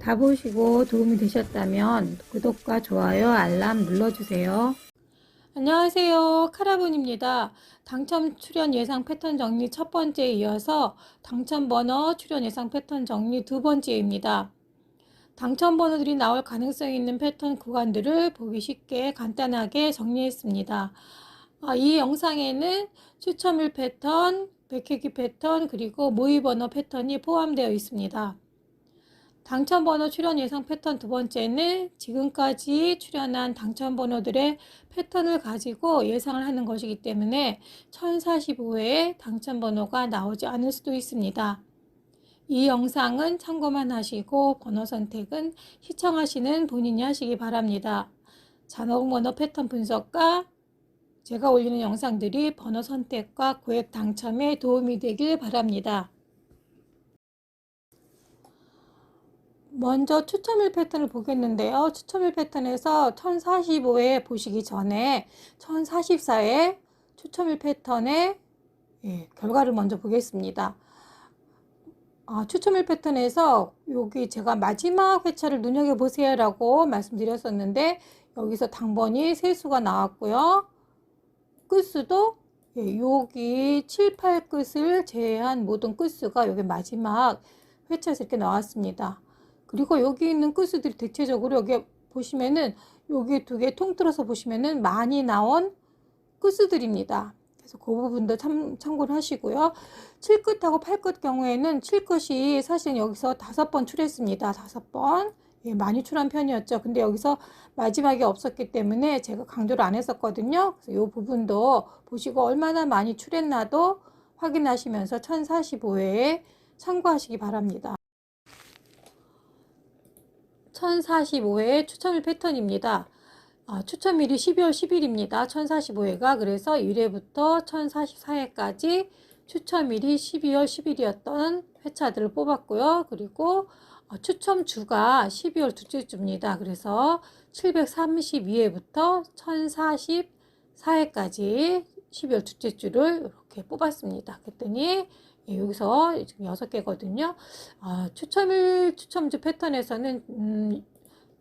다 보시고 도움이 되셨다면 구독과 좋아요, 알람 눌러주세요. 안녕하세요. 카라본입니다. 당첨 출연 예상 패턴 정리 첫 번째에 이어서 당첨 번호 출연 예상 패턴 정리 두 번째입니다. 당첨 번호들이 나올 가능성이 있는 패턴 구간들을 보기 쉽게 간단하게 정리했습니다. 아, 이 영상에는 추첨일 패턴, 백회기 패턴, 그리고 모의 번호 패턴이 포함되어 있습니다. 당첨 번호 출연 예상 패턴 두 번째는 지금까지 출연한 당첨 번호들의 패턴을 가지고 예상을 하는 것이기 때문에 1045회의 당첨 번호가 나오지 않을 수도 있습니다. 이 영상은 참고만 하시고 번호 선택은 시청하시는 본인이 하시기 바랍니다. 잔혹 번호 패턴 분석과 제가 올리는 영상들이 번호 선택과 고액 당첨에 도움이 되길 바랍니다. 먼저 추첨일 패턴을 보겠는데요. 추첨일 패턴에서 1045회 보시기 전에 1044회 추첨일 패턴의 예, 결과를 먼저 보겠습니다. 아, 추첨일 패턴에서 여기 제가 마지막 회차를 눈여겨보세요 라고 말씀드렸었는데 여기서 당번이 세수가 나왔고요. 끝수도 예, 여기 7, 8끝을 제외한 모든 끝수가 여기 마지막 회차에서 이렇게 나왔습니다. 그리고 여기 있는 끝수들이 대체적으로 여기 보시면은 여기 두 개 통틀어서 보시면은 많이 나온 끝수들입니다. 그래서 그 부분도 참, 참고를 하시고요. 7끝하고 8끝 경우에는 7끝이 사실 여기서 다섯 번 출했습니다. 다섯 번. 예, 많이 출한 편이었죠. 근데 여기서 마지막에 없었기 때문에 제가 강조를 안 했었거든요. 그래서 이 부분도 보시고 얼마나 많이 출했나도 확인하시면서 1045회에 참고하시기 바랍니다. 1045회 추첨일 패턴입니다. 아, 추첨일이 12월 10일입니다. 1045회가 그래서 1회부터 1044회까지 추첨일이 12월 10일이었던 회차들을 뽑았고요. 그리고 어, 추첨 주가 12월 둘째 주입니다. 그래서 732회부터 1044회까지 12월 둘째 주를 이렇게 뽑았습니다. 그랬더니 예, 여기서 지금 여섯 개거든요. 아, 추첨일 추첨주 패턴에서는 음,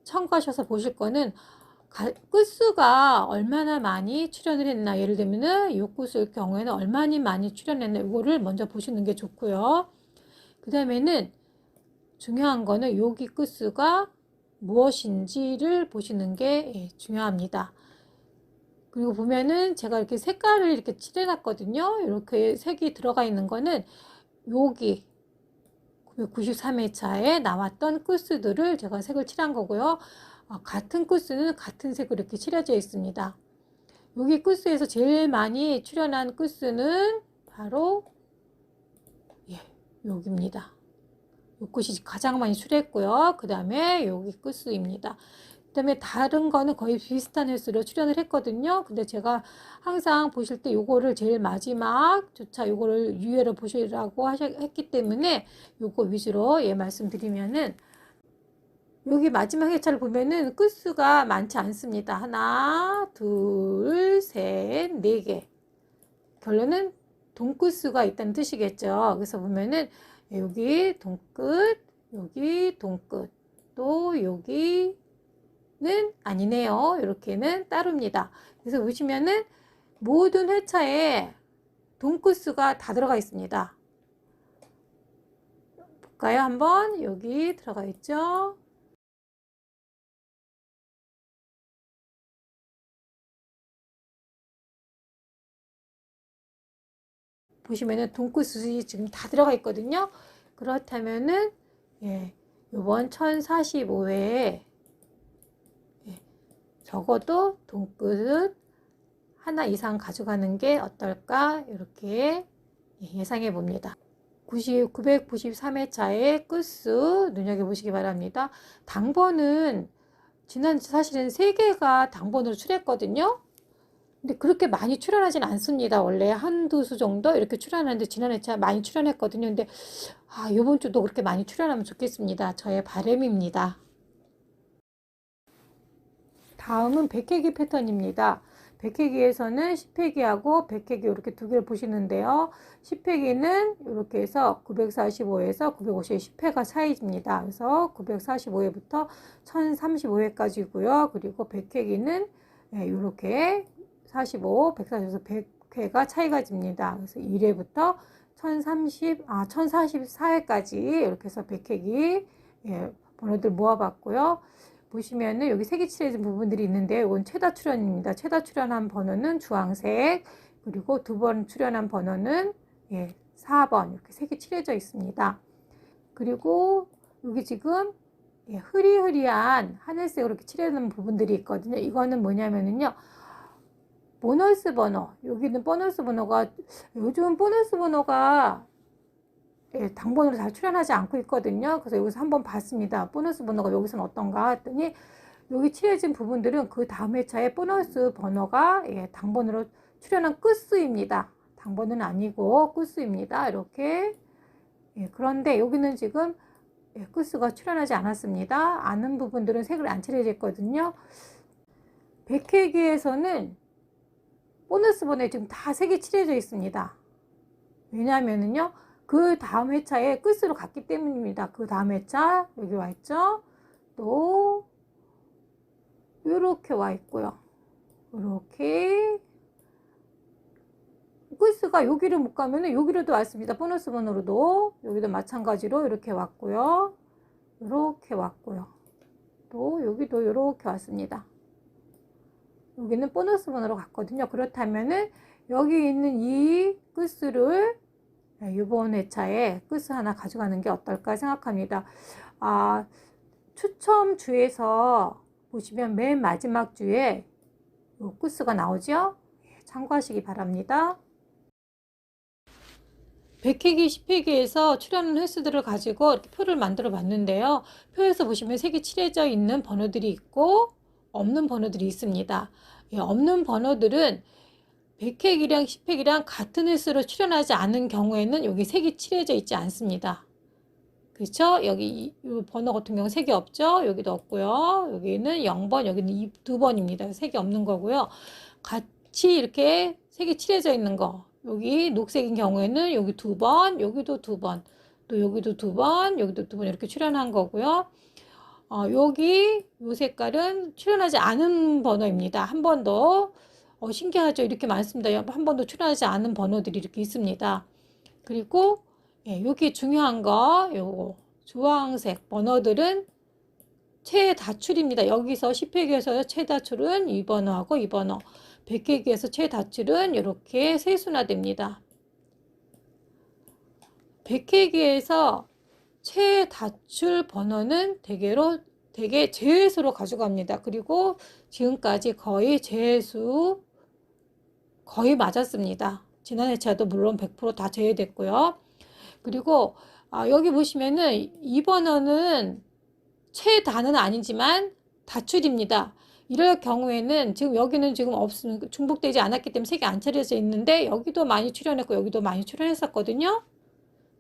참고하셔서 보실 거는 가, 끝수가 얼마나 많이 출연을 했나 예를 들면은 요 끝수의 경우에는 얼마나 많이 출연했나 이거를 먼저 보시는 게 좋고요. 그 다음에는 중요한 거는 여기 끝수가 무엇인지를 보시는 게 예, 중요합니다. 그리고 보면은 제가 이렇게 색깔을 이렇게 칠해놨거든요. 이렇게 색이 들어가 있는 거는 여기 993회차에 나왔던 끝수들을 제가 색을 칠한 거고요. 어, 같은 끝수는 같은 색으로 이렇게 칠해져 있습니다. 여기 끝수에서 제일 많이 출연한 끝수는 바로 예, 여기입니다. 요 끝이 가장 많이 출했고요. 그 다음에 여기 끝수입니다. 그 다음에 다른 거는 거의 비슷한 횟수로 출연을 했거든요. 근데 제가 항상 보실 때 요거를 제일 마지막 조차 요거를 유예로 보시라고 하셨, 했기 때문에 요거 위주로 예 말씀드리면은 여기 마지막 회차를 보면은 끝수가 많지 않습니다. 하나, 둘, 셋, 네 개. 결론은 동끝수가 있다는 뜻이겠죠. 그래서 보면은 여기 동끝, 여기 동끝, 또 여기 는 아니네요. 이렇게는 따릅니다. 그래서 보시면은 모든 회차에 돈끝수가 다 들어가 있습니다. 볼까요? 한번 여기 들어가 있죠. 보시면은 돈끝수이 지금 다 들어가 있거든요. 그렇다면은 예, 요번 1045회에 적어도 돈끝 하나 이상 가져가는 게 어떨까 이렇게 예상해 봅니다. 90, 993회차의 끝수 눈여겨보시기 바랍니다. 당번은 지난 사실은 3개가 당번으로 출했거든요. 근데 그렇게 많이 출연하진 않습니다. 원래 한두 수 정도 이렇게 출연하는데 지난 회차 많이 출연했거든요. 근데 아, 이번 주도 그렇게 많이 출연하면 좋겠습니다. 저의 바램입니다. 다음은 백회기 패턴입니다. 백회기에서는 10회기하고 100회기 이렇게 두 개를 보시는데요. 10회기는 이렇게 해서 945에서 950에 10회가 차이집니다. 그래서 945회부터 1035회까지고요. 그리고 100회기는 이렇게 45, 140에서 100회가 차이가 집니다. 그래서 1회부터 1030, 아, 1044회까지 이렇게 해서 100회기 예, 번호들 모아봤고요. 보시면은 여기 색이 칠해진 부분들이 있는데 이건 최다 출연입니다. 최다 출연한 번호는 주황색 그리고 두 번 출연한 번호는 예, 4번 이렇게 색이 칠해져 있습니다. 그리고 여기 지금 예, 흐리흐리한 하늘색으로 이렇게 칠해놓은 부분들이 있거든요. 이거는 뭐냐면은요. 보너스 번호 여기는 보너스 번호가 요즘 보너스 번호가 예, 당번으로 잘 출연하지 않고 있거든요. 그래서 여기서 한번 봤습니다. 보너스 번호가 여기서는 어떤가 했더니 여기 칠해진 부분들은 그 다음 회차에 보너스 번호가 예, 당번으로 출연한 끝수입니다. 당번은 아니고 끝수입니다. 이렇게 예, 그런데 여기는 지금 예, 끝수가 출연하지 않았습니다. 아는 부분들은 색을 안 칠해졌거든요. 백회기에서는 보너스 번호에 지금 다 색이 칠해져 있습니다. 왜냐하면은요. 그 다음 회차에 끝으로 갔기 때문입니다. 그 다음 회차 여기 와 있죠. 또 이렇게 와 있고요. 이렇게 끝수가 여기를 못 가면은 여기로도 왔습니다. 보너스 번호로도 여기도 마찬가지로 이렇게 왔고요. 이렇게 왔고요. 또 여기도 이렇게 왔습니다. 여기는 보너스 번호로 갔거든요. 그렇다면은 여기 있는 이 끝수를 이번 회차에 끝을 하나 가져가는 게 어떨까 생각합니다. 아, 추첨 주에서 보시면 맨 마지막 주에 요 끝수가 나오죠? 예, 참고하시기 바랍니다. 100회기, 10회기에서 출연한 횟수들을 가지고 이렇게 표를 만들어 봤는데요. 표에서 보시면 색이 칠해져 있는 번호들이 있고 없는 번호들이 있습니다. 예, 없는 번호들은 100획이랑 10획이랑 같은 횟수로 출연하지 않은 경우에는 여기 색이 칠해져 있지 않습니다. 그렇죠? 여기 이 번호 같은 경우 색이 없죠? 여기도 없고요. 여기는 0번, 여기는 2번입니다. 색이 없는 거고요. 같이 이렇게 색이 칠해져 있는 거. 여기 녹색인 경우에는 여기 두 번, 여기도 두 번, 또 여기도 두 번, 여기도 두 번 이렇게 출연한 거고요. 어, 여기 요 색깔은 출연하지 않은 번호입니다. 한 번도 어, 신기하죠? 이렇게 많습니다. 한 번도 출연하지 않은 번호들이 이렇게 있습니다. 그리고 예, 여기 중요한 거 요거 주황색 번호들은 최다출입니다. 여기서 10회기에서 최다출은 2번호하고 2번호 100회기에서 최다출은 이렇게 세순화됩니다. 100회기에서 최다출 번호는 대개로 대개 제수로 가져갑니다. 그리고 지금까지 거의 제수 거의 맞았습니다. 지난 회차도 물론 100%다 제외됐고요. 그리고 아, 여기 보시면은 2번어는 최다는 아니지만 다출입니다. 이럴 경우에는 지금 여기는 지금 없음 중복되지 않았기 때문에 색이 안 차려져 있는데 여기도 많이 출연했고 여기도 많이 출연했었거든요.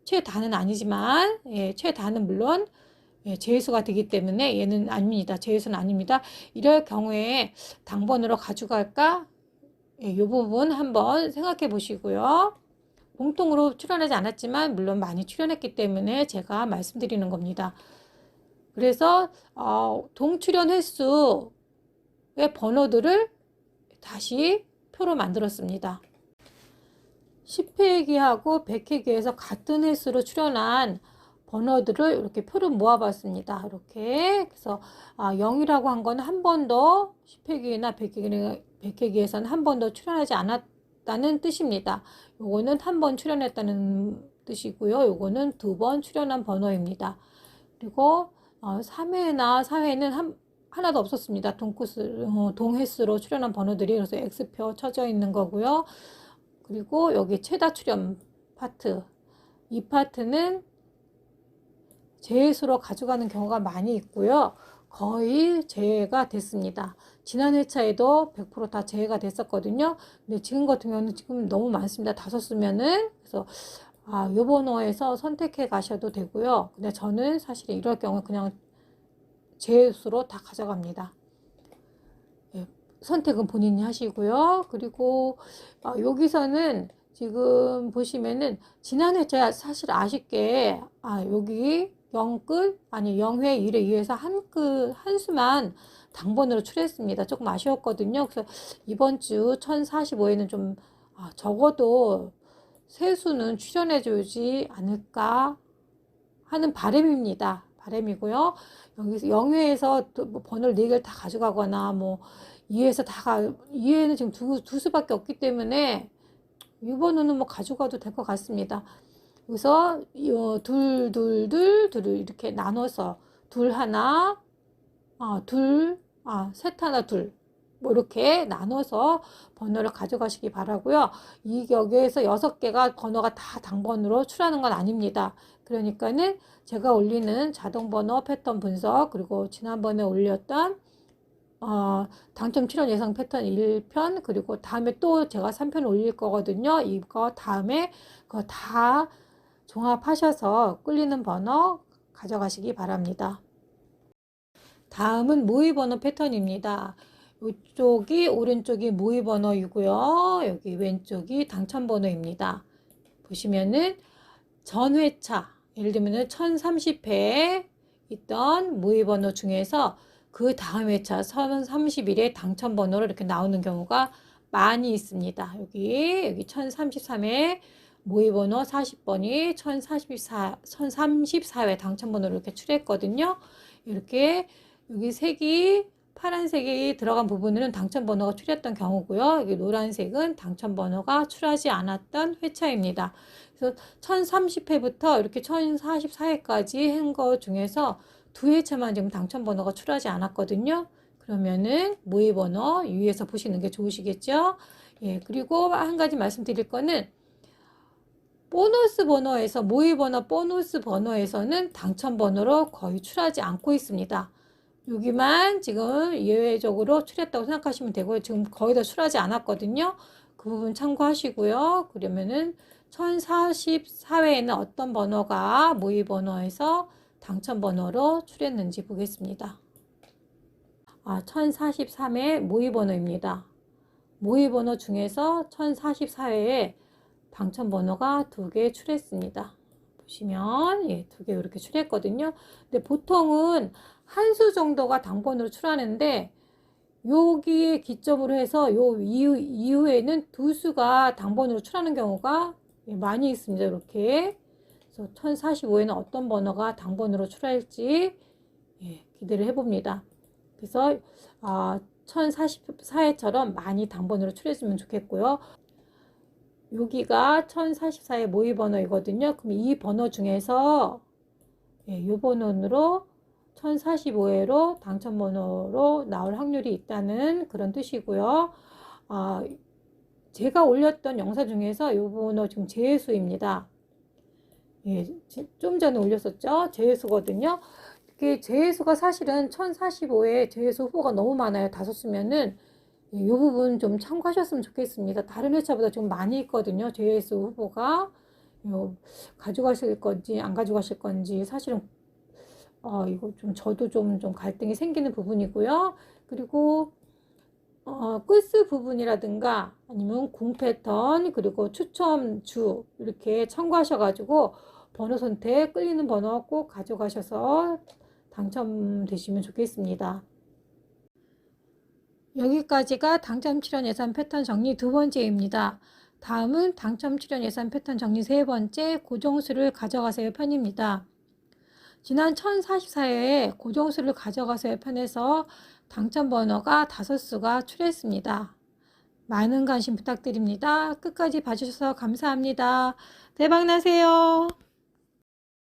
최다는 아니지만 예, 최다는 물론 예, 제수가 되기 때문에 얘는 아닙니다. 제수는 아닙니다. 이럴 경우에 당번으로 가져갈까 이 예, 부분 한번 생각해 보시고요. 공통으로 출연하지 않았지만 물론 많이 출연했기 때문에 제가 말씀드리는 겁니다. 그래서 어, 동출연 횟수의 번호들을 다시 표로 만들었습니다. 10회기하고 100회기에서 같은 횟수로 출연한 번호들을 이렇게 표를 모아봤습니다. 이렇게 그래서 아, 0이라고 한 건 한 번도 10회기나 100회기나 100회기에서는 한 번도 출연하지 않았다는 뜻입니다. 요거는 한 번 출연했다는 뜻이고요. 요거는 두 번 출연한 번호입니다. 그리고 어, 3회나 4회는 한, 하나도 없었습니다. 동코스, 어, 동횟수로 출연한 번호들이 그래서 X표 쳐져 있는 거고요. 그리고 여기 최다 출연 파트. 이 파트는 제수로 가져가는 경우가 많이 있고요. 거의 제외가 됐습니다. 지난 회차에도 100%다 제외가 됐었거든요. 근데 지금 같은 경우는 지금 너무 많습니다. 다섯 수면은. 그래서 아, 요 번 호에서 선택해 가셔도 되고요. 근데 저는 사실 이럴 경우 그냥 제수로 다 가져갑니다. 예, 선택은 본인이 하시고요. 그리고 어, 여기서는 지금 보시면은 지난해 제가 사실 아쉽게 아 여기 0끝 아니 0회 1회 2회에서 한끝 한 수만 당번으로 출했습니다. 조금 아쉬웠거든요. 그래서 이번 주 1045회는 좀 아, 적어도 세 수는 출연해 주지 않을까 하는 바람입니다. 바람이고요. 여기서 0회에서 뭐 번호를 4개를 다 가져가거나 뭐 2회에서 다 가, 2회는 지금 두, 두 수밖에 없기 때문에 이 번호는 뭐 가져가도 될 것 같습니다. 그래서 어, 둘, 둘, 둘, 둘을 이렇게 나눠서 둘 하나, 아, 둘, 아, 셋 하나, 둘. 뭐 이렇게 나눠서 번호를 가져가시기 바라고요. 이 여기에서 여섯 개가 번호가 다 당번으로 출하는 건 아닙니다. 그러니까는 제가 올리는 자동 번호 패턴 분석 그리고 지난번에 올렸던 어, 당첨 출연 예상 패턴 1편 그리고 다음에 또 제가 3편 올릴 거거든요. 이거 다음에 그거 다 종합하셔서 끌리는 번호 가져가시기 바랍니다. 다음은 모의 번호 패턴입니다. 이쪽이 오른쪽이 모의 번호이고요. 여기 왼쪽이 당첨 번호입니다. 보시면은 전회차 예를 들면 1030회 있던 모의 번호 중에서 그 다음 회차 1031의 당첨 번호로 이렇게 나오는 경우가 많이 있습니다. 여기 여기 1033회 모의 번호 40번이 1044 1034회 당첨 번호로 이렇게 출했거든요. 이렇게 여기 색이 파란색이 들어간 부분은 당첨 번호가 출했던 경우고요. 여기 노란색은 당첨 번호가 출하지 않았던 회차입니다. 그래서 1030회부터 이렇게 1044회까지 한 거 중에서 두 회차만 지금 당첨 번호가 출하지 않았거든요. 그러면은 모의 번호 위에서 보시는 게 좋으시겠죠? 예, 그리고 한 가지 말씀드릴 거는 보너스 번호에서 모의 번호 보너스 번호에서는 당첨 번호로 거의 출하지 않고 있습니다. 여기만 지금 예외적으로 출했다고 생각하시면 되고요. 지금 거의 다 출하지 않았거든요. 그 부분 참고하시고요. 그러면은 1044회에는 어떤 번호가 모의 번호에서 당첨 번호로 출했는지 보겠습니다. 아, 1043회 모의 번호입니다. 모의 번호 중에서 1044회에 당첨 번호가 두 개 출했습니다. 보시면 예, 두 개 이렇게 출했거든요. 근데 보통은 한 수 정도가 당번으로 출하는데 여기에 기점으로 해서 요 이후, 이후에는 두 수가 당번으로 출하는 경우가 예, 많이 있습니다. 이렇게. 그래서 1045에는 어떤 번호가 당번으로 출할지 예, 기대를 해봅니다. 그래서 아, 1044회처럼 많이 당번으로 출해주면 좋겠고요. 여기가 1044의 모의 번호이거든요. 그럼 이 번호 중에서 예, 이 번호로 1045회로 당첨 번호로 나올 확률이 있다는 그런 뜻이고요. 아, 제가 올렸던 영상 중에서 이 번호 지금 제수입니다. 예, 좀 전에 올렸었죠. 제수거든요. 이게 제수가 사실은 1045에 제수 후보가 너무 많아요. 다섯 수면은 이 부분 좀 참고하셨으면 좋겠습니다. 다른 회차보다 좀 많이 있거든요. 제수 후보가 요, 가져가실 건지 안 가져가실 건지 사실은 어, 이거 좀 저도 좀, 좀 갈등이 생기는 부분이고요. 그리고 어, 끝스 부분이라든가 아니면 공 패턴 그리고 추첨 주 이렇게 참고하셔가지고 번호 선택 끌리는 번호 꼭 가져가셔서 당첨되시면 좋겠습니다. 여기까지가 당첨 출연 예산 패턴 정리 두 번째입니다. 다음은 당첨 출연 예산 패턴 정리 세 번째 고정수를 가져가세요 편입니다. 지난 1044회에 고정수를 가져가세요 편에서 당첨 번호가 다섯 수가 출했습니다. 많은 관심 부탁드립니다. 끝까지 봐주셔서 감사합니다. 대박 나세요.